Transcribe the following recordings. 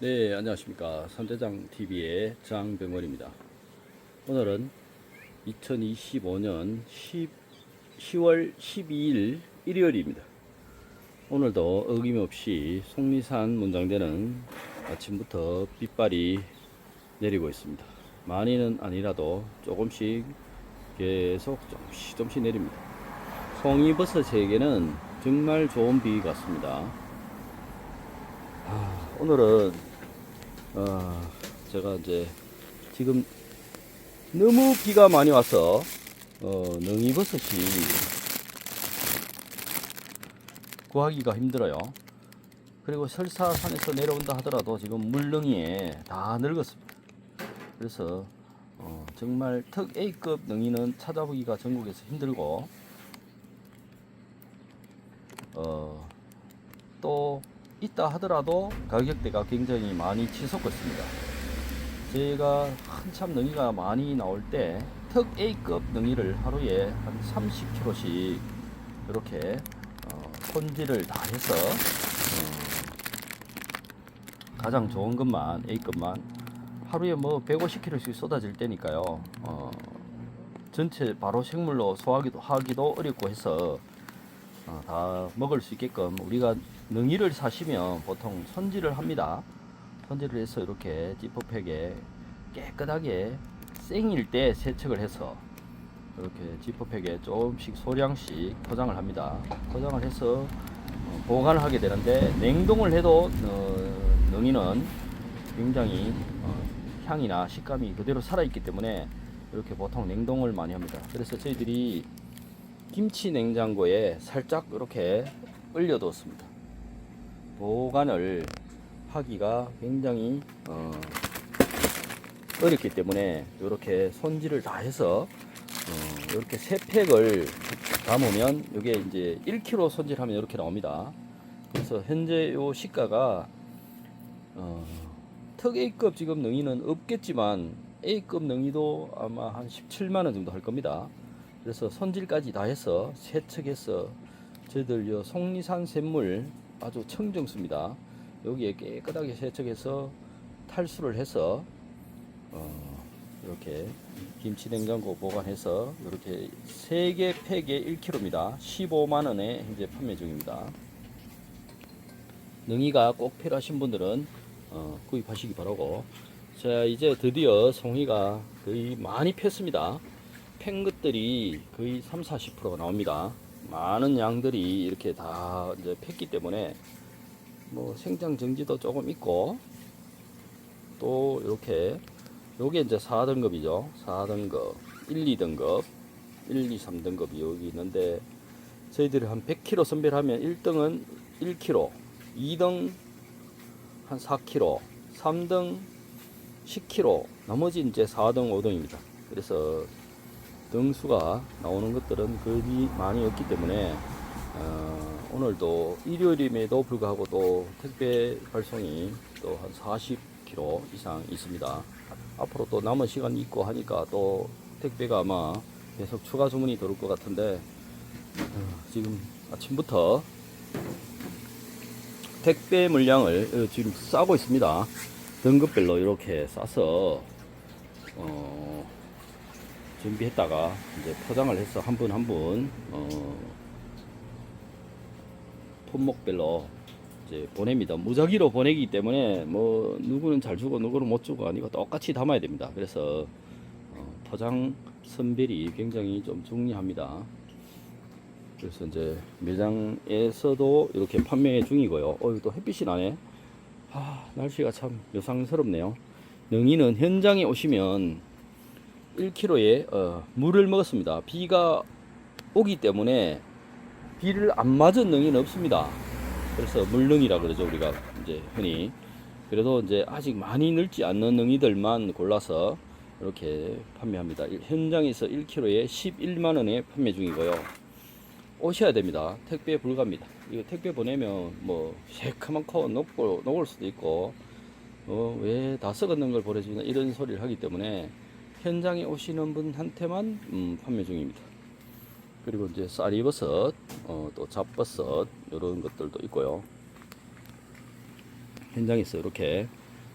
네, 안녕하십니까. 삼대장 TV의 장병원입니다. 오늘은 2025년 10, 10월 12일 일요일입니다. 오늘도 어김없이 속리산 문장대는 아침부터 빗발이 내리고 있습니다. 많이는 아니라도 조금씩 계속 조금씩 조금씩 내립니다. 송이버섯에게는 정말 좋은 비 같습니다. 아, 오늘은 어, 제가 이제 지금 너무 비가 많이 와서 어, 능이버섯이 구하기가 힘들어요. 그리고 설사 산에서 내려온다 하더라도 지금 물능이에 다 늙었습니다. 그래서 어, 정말 특 A급 능이는 찾아보기가 전국에서 힘들고 어, 또 있다 하더라도 가격대가 굉장히 많이 치솟고 있습니다. 제가 한참 능이가 많이 나올 때 특 A급 능이를 하루에 한 30kg씩 이렇게 어, 손질을 다 해서 어, 가장 좋은 것만 A급만 하루에 뭐 150kg씩 쏟아질 때니까요. 어, 전체 바로 생물로 소화하기도 하기도 어렵고 해서 어, 다 먹을 수 있게끔 우리가 능이를 사시면 보통 손질을 합니다. 손질을 해서 이렇게 지퍼팩에 깨끗하게 생일 때 세척을 해서 이렇게 지퍼팩에 조금씩 소량씩 포장을 합니다. 포장을 해서 어, 보관을 하게 되는데 냉동을 해도 어, 능이는 굉장히 어, 향이나 식감이 그대로 살아있기 때문에 이렇게 보통 냉동을 많이 합니다. 그래서 저희들이 김치 냉장고에 살짝 이렇게 얼려뒀습니다. 보관을 하기가 굉장히 어, 어렵기 때문에 이렇게 손질을 다 해서 어, 이렇게 세 팩을 담으면 이게 이제 1kg 손질하면 이렇게 나옵니다. 그래서 현재 요 시가가 어, 특 A급 지금 능이는 없겠지만 A급 능이도 아마 한 17만 원 정도 할 겁니다. 그래서 손질까지 다 해서 세척해서 저희들 요 속리산 샘물 아주 청정수입니다. 여기에 깨끗하게 세척해서 탈수를 해서 어, 이렇게 김치 냉장고 보관해서 이렇게 3개 팩에 1kg입니다. 15만 원에 현재 판매 중입니다. 능이가 꼭 필요하신 분들은 어, 구입하시기 바라고 자 이제 드디어 송이가 거의 많이 폈습니다. 팬 것들이 거의 3, 40%가 나옵니다. 많은 양들이 이렇게 다 이제 폈기 때문에 뭐 생장 정지도 조금 있고 또 이렇게 요게 이제 4등급이죠. 4등급, 1, 2등급, 1, 2, 3등급이 여기 있는데 저희들이 한 100kg 선별하면 1등은 1kg, 2등 한 4kg, 3등 10kg, 나머지 이제 4등, 5등입니다. 그래서 등수가 나오는 것들은 거의 많이 없기 때문에 어, 오늘도 일요일임에도 불구하고 또 택배 발송이 또 한 40kg 이상 있습니다. 앞으로 또 남은 시간이 있고 하니까 또 택배가 아마 계속 추가 주문이 들어올 것 같은데 어, 지금 아침부터 택배 물량을 어, 지금 싸고 있습니다. 등급별로 이렇게 싸서 어, 준비했다가 이제 포장을 해서 한 분 한분 어, 품목별로 이제 보냅니다. 무작위로 보내기 때문에 뭐 누구는 잘 주고 누구는 못 주고 아니고 똑같이 담아야 됩니다. 그래서 어, 포장 선별이 굉장히 좀 중요합니다. 그래서 이제 매장에서도 이렇게 판매 중이고요. 어, 또 햇빛이 나네. 아, 날씨가 참 요상스럽네요. 능이는 현장에 오시면 1kg에 어, 물을 먹었습니다. 비가 오기 때문에 비를 안 맞은 능이는 없습니다. 그래서 물능이라 그러죠 우리가 이제 흔히. 그래도 이제 아직 많이 늘지 않는 능이들만 골라서 이렇게 판매합니다. 일- 현장에서 1kg에 11만 원에 판매 중이고요. 오셔야 됩니다. 택배 불가입니다. 이거 택배 보내면 뭐 새카맣고 녹고 녹을 수도 있고 어, 왜 다 썩었는 걸 보내주나 이런 소리를 하기 때문에 현장에 오시는 분한테만 음, 판매 중입니다. 그리고 이제 쌀이버섯, 어, 또 잡버섯 이런 것들도 있고요. 현장에서 이렇게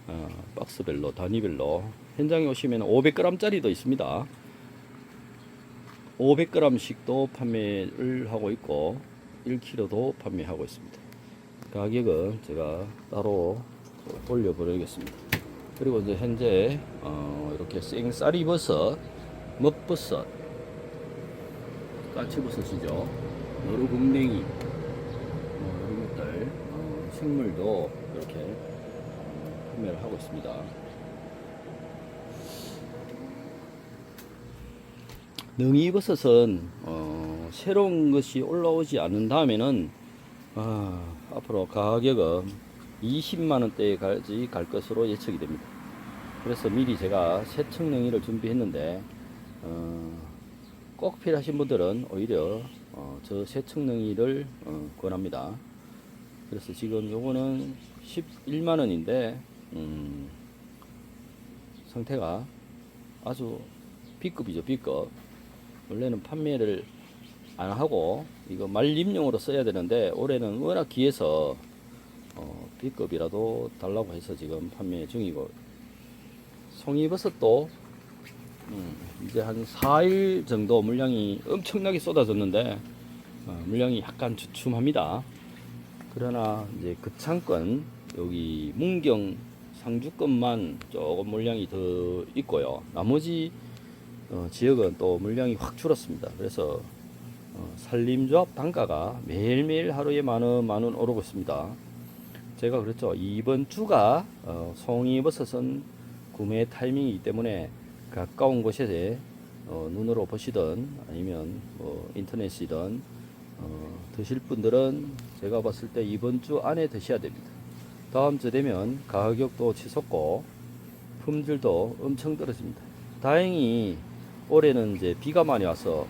어, 박스별로 단위별로 현장에 오시면 500g짜리도 있습니다. 500g씩도 판매를 하고 있고 1kg도 판매하고 있습니다. 가격은 제가 따로 올려보내겠습니다. 그리고 이제 현재 어, 이렇게 생쌀이 버섯, 먹버섯, 까치버섯이죠. 노루궁냉이 뭐 이런 것들 어, 식물도 이렇게 어, 판매를 하고 있습니다. 능이버섯은 어, 새로운 것이 올라오지 않은 다음에는 아, 앞으로 가격은 20만 원대까지 갈 것으로 예측이 됩니다. 그래서 미리 제가 세척능이를 준비했는데 어, 꼭 필요하신 분들은 오히려 어, 저 세척능이를 어, 권합니다. 그래서 지금 요거는 11만 원인데 음, 상태가 아주 B급이죠 B급 원래는 판매를 안 하고 이거 말림용으로 써야 되는데 올해는 워낙 귀해서 어, B급이라도 달라고 해서 지금 판매 중이고 송이버섯도 음, 이제 한 4일 정도 물량이 엄청나게 쏟아졌는데 어, 물량이 약간 주춤합니다. 그러나 이제 급창권 여기 문경 상주권만 조금 물량이 더 있고요. 나머지 어, 지역은 또 물량이 확 줄었습니다. 그래서 어, 산림조합 단가가 매일매일 하루에 만 원 만 원 오르고 있습니다. 제가 그랬죠. 이번 주가 어, 송이버섯은 구매 타이밍이기 때문에 가까운 곳에 어, 눈으로 보시든 아니면 뭐 인터넷이든 어, 드실 분들은 제가 봤을 때 이번 주 안에 드셔야 됩니다. 다음 주 되면 가격도 치솟고 품질도 엄청 떨어집니다. 다행히 올해는 이제 비가 많이 와서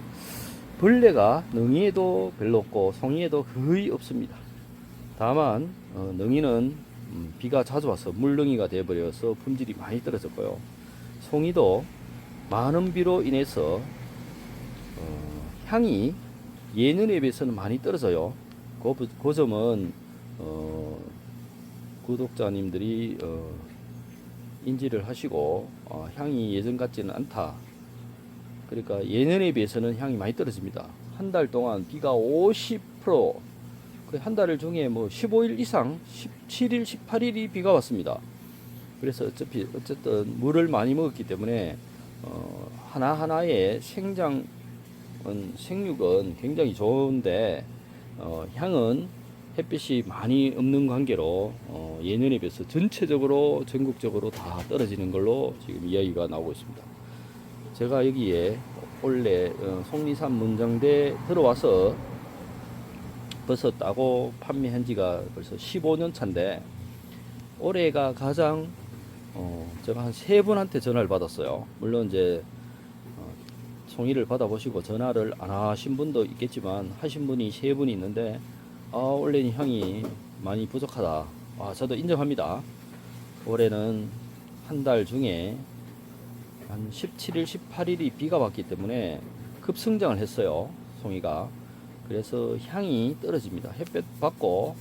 벌레가 능이에도 별로 없고 송이에도 거의 없습니다. 다만 어, 능이는 음, 비가 자주 와서 물능이가 되어버려서 품질이 많이 떨어졌고요. 송이도 많은 비로 인해서 어, 향이 예년에 비해서는 많이 떨어져요. 그, 부- 그 점은 어, 구독자님들이 어, 인지를 하시고 어, 향이 예전 같지는 않다. 그러니까 예년에 비해서는 향이 많이 떨어집니다. 한 달 동안 비가 50%, 그 한달 중에 뭐 15일 이상, 17일, 18일이 비가 왔습니다. 그래서 어차피 어쨌든 물을 많이 먹었기 때문에 어, 하나 하나의 생장 은 생육은 굉장히 좋은데 어, 향은 햇빛이 많이 없는 관계로 어, 예년에 비해서 전체적으로 전국적으로 다 떨어지는 걸로 지금 이야기가 나오고 있습니다. 제가 여기에 원래 어, 속리산 문장대 들어와서 버섯 따고 판매한 지가 벌써 15년 차인데 올해가 가장 어, 제가 한 세 분한테 전화를 받았어요. 물론 이제 어, 송이를 받아보시고 전화를 안 하신 분도 있겠지만 하신 분이 세 분이 있는데 아 올해는 향이 많이 부족하다. 아 저도 인정합니다. 올해는 한 달 중에 한 17일, 18일이 비가 왔기 때문에 급성장을 했어요. 송이가. 그래서 향이 떨어집니다. 햇볕 받고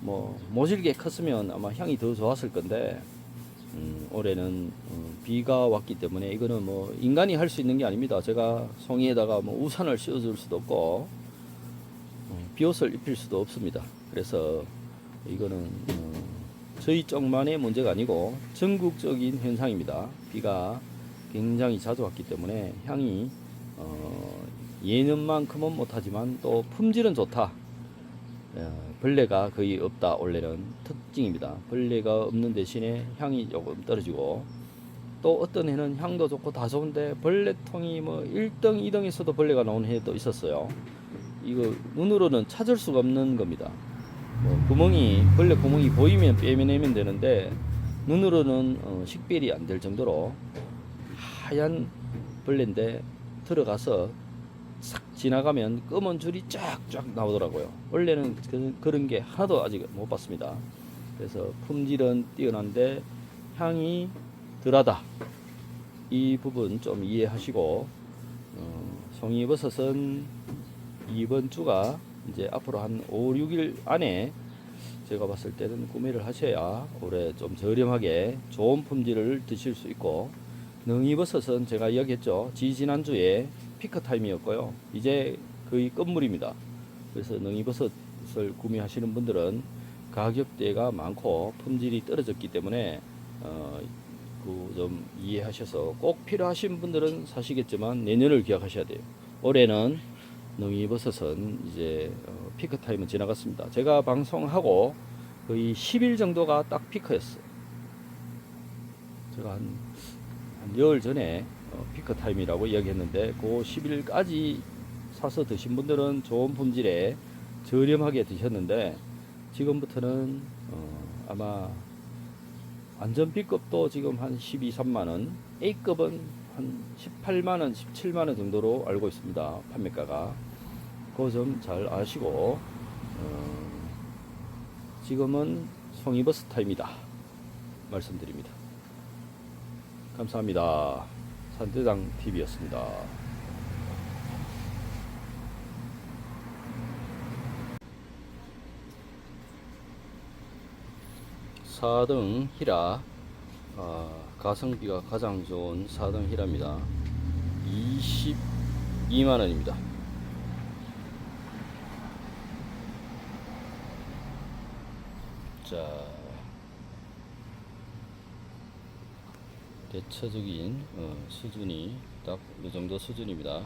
뭐 모질게 컸으면 아마 향이 더 좋았을 건데 음, 올해는 어, 비가 왔기 때문에 이거는 뭐 인간이 할 수 있는 게 아닙니다. 제가 송이에다가 뭐 우산을 씌워줄 수도 없고 어, 비옷을 입힐 수도 없습니다. 그래서 이거는 어, 저희 쪽만의 문제가 아니고 전국적인 현상입니다. 비가 굉장히 자주 왔기 때문에 향이 어, 예년만큼은 못하지만 또 품질은 좋다. 어, 벌레가 거의 없다 올해는 특징입니다. 벌레가 없는 대신에 향이 조금 떨어지고 또 어떤 해는 향도 좋고 다 좋은데 벌레통이 뭐 1등, 2등에서도 벌레가 나오는 해도 있었어요. 이거 눈으로는 찾을 수가 없는 겁니다. 뭐 구멍이 벌레 구멍이 보이면 빼내면 되는데 눈으로는 어, 식별이 안 될 정도로 하얀 벌레인데 들어가서 싹 지나가면 검은 줄이 쫙쫙 나오더라고요. 원래는 그, 그런 게 하나도 아직 못 봤습니다. 그래서 품질은 뛰어난데 향이 덜하다. 이 부분 좀 이해하시고 어, 송이버섯은 이번 주가 이제 앞으로 한 5, 6일 안에 제가 봤을 때는 구매를 하셔야 올해 좀 저렴하게 좋은 품질을 드실 수 있고 능이버섯은 제가 이야기했죠. 지지난주에 피크 타임이었고요. 이제 거의 끝물입니다. 그래서 능이버섯을 구매하시는 분들은 가격대가 많고 품질이 떨어졌기 때문에 어, 그좀 이해하셔서 꼭 필요하신 분들은 사시겠지만 내년을 기약하셔야 돼요. 올해는 능이버섯은 이제 어, 피크 타임은 지나갔습니다. 제가 방송하고 거의 10일 정도가 딱 피크였어요. 제가 한, 한 열흘 전에 어, 피크 타임이라고 이야기했는데 그 10일까지 사서 드신 분들은 좋은 품질에 저렴하게 드셨는데 지금부터는 어, 아마 안전 B급도 지금 한 12, 3만 원, A급은 한 18만 원, 17만 원 정도로 알고 있습니다. 판매가가. 그거 좀 잘 아시고 어, 지금은 송이버스 타임이다. 말씀드립니다. 감사합니다. 산대장 TV였습니다. 사등 히라 아, 가성비가 가장 좋은 사등 히라입니다. 22만 원입니다. 자 대처적인 어, 수준이 딱 이 정도 수준입니다.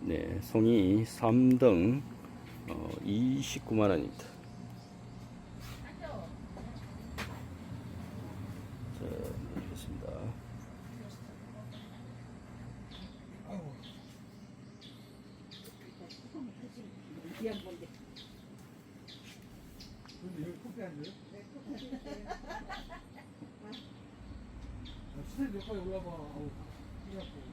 네, 송이 3등 어, 29만 원입니다. 자, 났고.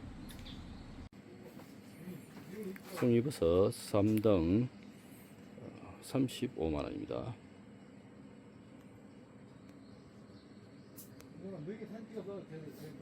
송이버섯 3등 35만 원입니다. 이거는 몇개 사진 찍어서 하얀 거야.